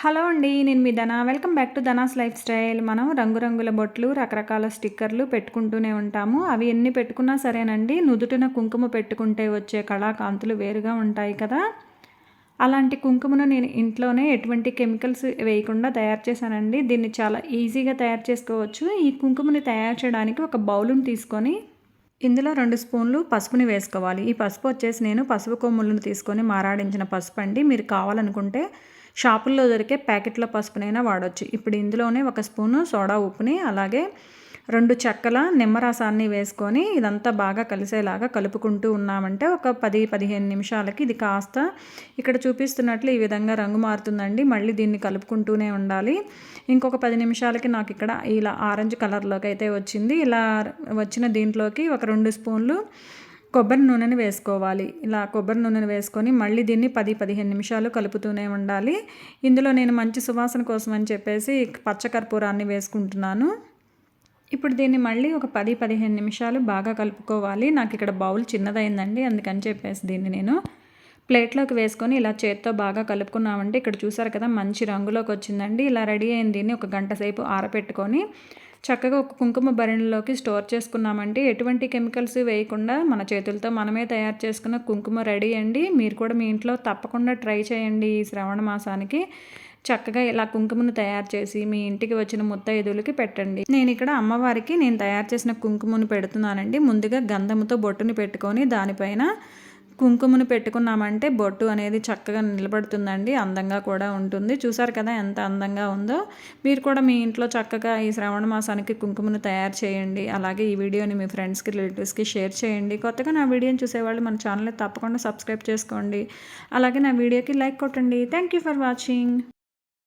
Hello అండి నేను మీ Dhana. Welcome back to Dhana's lifestyle. మనం రంగురంగుల బొట్లు రకరకాల స్టిక్కర్లు పెట్టుకుంటూనే ఉంటాము. అవి ఎన్ని పెట్టుకున్నా సరేనండి నుదుటిన కుంకుమ పెట్టుకుంటే వచ్చే కళాకాంతులు వేరుగా ఉంటాయి కదా. అలాంటి కుంకుమను నేను ఇంట్లోనే ఎటువంటి కెమికల్స్ వేయకుండా తయారు చేశానండి. దీన్ని చాలా ఈజీగా తయారు చేసుకోవచ్చు. ఈ కుంకుమని తయారు చేయడానికి ఒక బౌలును తీసుకొని ఇందులో రెండు స్పూన్లు పసుపుని వేసుకోవాలి. ఈ పసుపు వచ్చేసి నేను పసుపు కొమ్ములను తీసుకొని మారాడించిన పసుపు అండి మీరు కావాలనుకుంటే షాపుల్లో దొరికే ప్యాకెట్ల పసుపునైనా వాడచ్చు. ఇప్పుడు ఇందులోనే ఒక స్పూను సోడా ఉప్పుని అలాగే రెండు చెక్కల నిమ్మరసాన్ని వేసుకొని ఇదంతా బాగా కలిసేలాగా కలుపుకుంటూ ఉన్నామంటే ఒక పది పదిహేను నిమిషాలకి ఇది కాస్త ఇక్కడ చూపిస్తున్నట్లు ఈ విధంగా రంగు మారుతుందండి. మళ్ళీ దీన్ని కలుపుకుంటూనే ఉండాలి. ఇంకొక పది నిమిషాలకి నాకు ఇక్కడ ఇలా ఆరెంజ్ కలర్లోకి అయితే వచ్చింది. ఇలా వచ్చిన దీంట్లోకి ఒక రెండు స్పూన్లు కొబ్బరి నూనెని వేసుకోవాలి. ఇలా కొబ్బరి నూనెని వేసుకొని మళ్ళీ దీన్ని పది పదిహేను నిమిషాలు కలుపుతూనే ఉండాలి. ఇందులో నేను మంచి సువాసన కోసం అని చెప్పేసి పచ్చకర్పూరాన్ని వేసుకుంటున్నాను. ఇప్పుడు దీన్ని మళ్ళీ ఒక పది పదిహేను నిమిషాలు బాగా కలుపుకోవాలి. నాకు ఇక్కడ బౌల్ చిన్నదైందండి అందుకని చెప్పేసి దీన్ని నేను ప్లేట్లోకి వేసుకొని ఇలా చేత్తో బాగా కలుపుకున్నామంటే ఇక్కడ చూసారు కదా మంచి రంగులోకి వచ్చిందండి. ఇలా రెడీ అయింది దీన్ని ఒక గంట సేపు ఆరపెట్టుకొని చక్కగా ఒక కుంకుమ భరణిలోకి స్టోర్ చేసుకున్నామంటే ఎటువంటి కెమికల్స్ వేయకుండా మన చేతులతో మనమే తయారు చేసుకున్న కుంకుమ రెడీ అండి. మీరు కూడా మీ ఇంట్లో తప్పకుండా ట్రై చేయండి ఈ శ్రవణ మాసానికి. చక్కగా ఇలా కుంకుమను తయారు చేసి మీ ఇంటికి వచ్చిన ముత్తైదువులకి పెట్టండి. నేను ఇక్కడ అమ్మవారికి నేను తయారు చేసిన కుంకుమను పెడుతున్నానండి. ముందుగా గంధముతో బొట్టుని పెట్టుకొని దానిపైన కుంకుమను పెట్టుకున్నామంటే బొట్టు అనేది చక్కగా నిలబడుతుందండి అందంగా కూడా ఉంటుంది. చూసారు కదా ఎంత అందంగా ఉందో. మీరు కూడా మీ ఇంట్లో చక్కగా ఈ శ్రావణ మాసానికి కుంకుమను తయారు చేయండి. అలాగే ఈ వీడియోని మీ ఫ్రెండ్స్కి రిలేటివ్స్కి షేర్ చేయండి. కొత్తగా నా వీడియోని చూసేవాళ్ళు మన ఛానల్ని తప్పకుండా సబ్స్క్రైబ్ చేసుకోండి. అలాగే నా వీడియోకి లైక్ కొట్టండి. Thank you for watching.